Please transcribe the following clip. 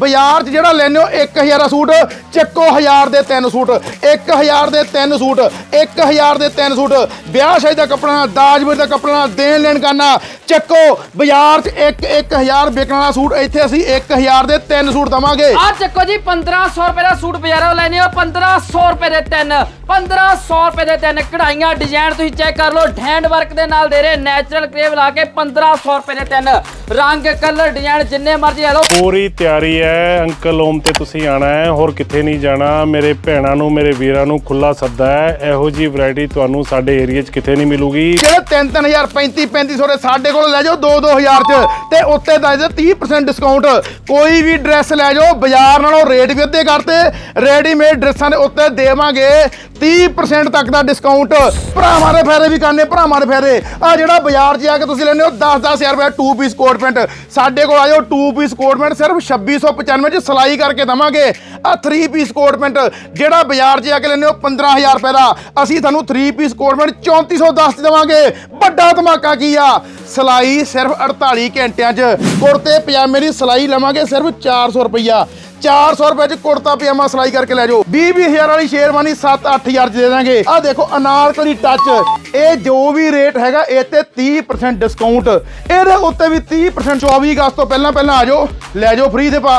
ਬਾਜ਼ਾਰ 'ਚ ਜਿਹੜਾ ਲੈਨੇ ਹੋ 1000 ਦਾ ਸੂਟ, ਚੱਕੋ 1000 ਦੇ ਤਿੰਨ ਸੂਟ 1000 ਦੇ ਤਿੰਨ ਸੂਟ 1000 ਦੇ ਤਿੰਨ ਸੂਟ, ਵਿਆਹ ਸ਼ਾਦੀ ਦਾ ਕੱਪੜਾ ਦਾਜਵਰ ਦਾ ਕੱਪੜਾ ਦੇਣ ਲੈਣ ਕਰਨਾ, ਚੱਕੋ ਬਾਜ਼ਾਰ 'ਚ 1 1000 ਵਿਕਣ ਵਾਲਾ ਸੂਟ, ਇੱਥੇ ਅਸੀਂ 1000 ਦੇ ਤਿੰਨ ਸੂਟ ਦਵਾਂਗੇ। ਆ ਚੱਕੋ ਜੀ 1500 ਰੁਪਏ ਦਾ ਸੂਟ ਬਾਜ਼ਾਰੋਂ ਲੈਣੇ ਹੋ 1500 ਰੁਪਏ ਦੇ ਤਿੰਨ 1500 ਰੁਪਏ ਦੇ ਤਿੰਨ ਕਢਾਈਆਂ ਡਿਜ਼ਾਈਨ ਤੁਸੀਂ ਚੈੱਕ ਕਰ ਲਓ ਹੈਂਡ ਵਰਕ ਦੇ ਨਾਲ ਦੇ ਰਹੇ ਨੈਚੁਰਲ ਕਰੇਵ ਲਾ ਕੇ 1500 ਰੁਪਏ ਦੇ ਤਿੰਨ। ਰੰਗ ਕਲਰ ਡਿਜ਼ਾਈਨ ਜਿੰਨੇ ਮਰਜ਼ੀ ਲੈ ਲਓ। ਪੂਰੀ ਤਿਆਰੀ ਹੈ। ਅੰਕਲ ਓਮ ਤੇ ਤੁਸੀਂ ਆਣਾ ਹੈ ਹੋਰ ਕਿੱਥੇ ਨਹੀਂ ਜਾਣਾ। ਮੇਰੇ ਭੈਣਾਂ ਨੂੰ ਮੇਰੇ ਵੀਰਾਂ ਨੂੰ ਖੁੱਲਾ ਸੱਦਾ ਹੈ। ਇਹੋ ਜੀ ਵੈਰਾਈਟੀ ਤੁਹਾਨੂੰ ਸਾਡੇ ਏਰੀਆ 'ਚ ਕਿਤੇ ਨਹੀਂ ਮਿਲੂਗੀ। ਜਿਹੜੇ 3-3000 35-3500 ਦੇ ਸਾਡੇ ਕੋਲ ਲੈ ਜਾਓ 2-2000 ਚ ਤੇ ਉੱਤੇ ਦੱਸ ਦੇ 30% ਡਿਸਕਾਊਂਟ ਕੋਈ ਵੀ ਡਰੈਸ ਲੈ ਜਾਓ ਬਾਜ਼ਾਰ ਨਾਲੋਂ ਰੇਟ ਵੀ ਅੱਧੇ ਕਰਤੇ। ਰੈਡੀਮੇਡ ਡਰੈਸਾਂ ਦੇ ਉੱਤੇ ਦੇਵਾਂਗੇ 30% ਤੱਕ ਦਾ ਡਿਸਕਾਊਂਟ ਭਰਾਵਾਂ ਦੇ ਫਾਇਦੇ ਵੀ ਕਰਨੇ ਭਰਾਵਾਂ ਦੇ ਫਾਇਦੇ। ਆ ਜਿਹੜਾ ਬਾਜ਼ਾਰ 'ਚ ਆ ਕੇ ਤੁਸੀਂ ਲੈਂਦੇ ਹੋ 10-10000 ਰੁਪਏ 2 ਪੀਸ ਕੋਟ ਕੋਟ ਪੈਂਟ ਸਾਡੇ ਕੋਲ ਆਇਓ ਜਾਓ 2 ਪੀਸ ਕੋਟ ਪੈਂਟ ਸਿਰਫ 2695 ਚ ਸਿਲਾਈ ਕਰਕੇ ਦਵਾਂਗੇ। ਆ 3 ਪੀਸ ਕੋਟ ਪੈਂਟ ਜਿਹੜਾ ਬਾਜ਼ਾਰ 'ਚ ਆ ਕੇ ਲੈਂਦੇ ਹੋ 15000 ਰੁਪਏ ਦਾ। ਅਸੀਂ ਤੁਹਾਨੂੰ 3 ਪੀਸ ਕੋਟ ਪੈਂਟ 3410 ਚ ਦੇਵਾਂਗੇ। ਵੱਡਾ ਧਮਾਕਾ ਕੀ ਆ? ਸਿਲਾਈ ਸਿਰਫ 48 ਘੰਟਿਆਂ 'ਚ। ਕੁੜਤੇ, ਪਜਾਮੇ ਦੀ ਸਿਲਾਈ ਲਵਾਂਗੇ ਸਿਰਫ 400 ਰੁਪਈਆ। 400 ਰੁਪਏ ਚ ਕੁੜਤਾ, ਪਜਾਮਾ ਸਿਲਾਈ ਕਰਕੇ ਲੈ ਜਾਓ। 20 20000 ਵਾਲੀ ਸ਼ੇਰਵਾਨੀ 7-8000 ਚ ਦੇ ਦਾਂਗੇ। ਆ ਦੇਖੋ, ਅਨਾਰਕਲੀ ਟੱਚ ਇਹ ਜੋ ਵੀ ਰੇਟ ਹੈਗਾ, ਇਹ ਤੇ 30% ਡਿਸਕਾਊਂਟ ਇਹਦੇ ਉੱਤੇ ਵੀ 30% 24 ਅਗਸਤ ਤੋਂ ਪਹਿਲਾਂ ਪਹਿਲਾਂ ਆ ਜਾਓ। ਲੈ ਜਾਓ ਫ੍ਰੀ ਦੇ ਪਾ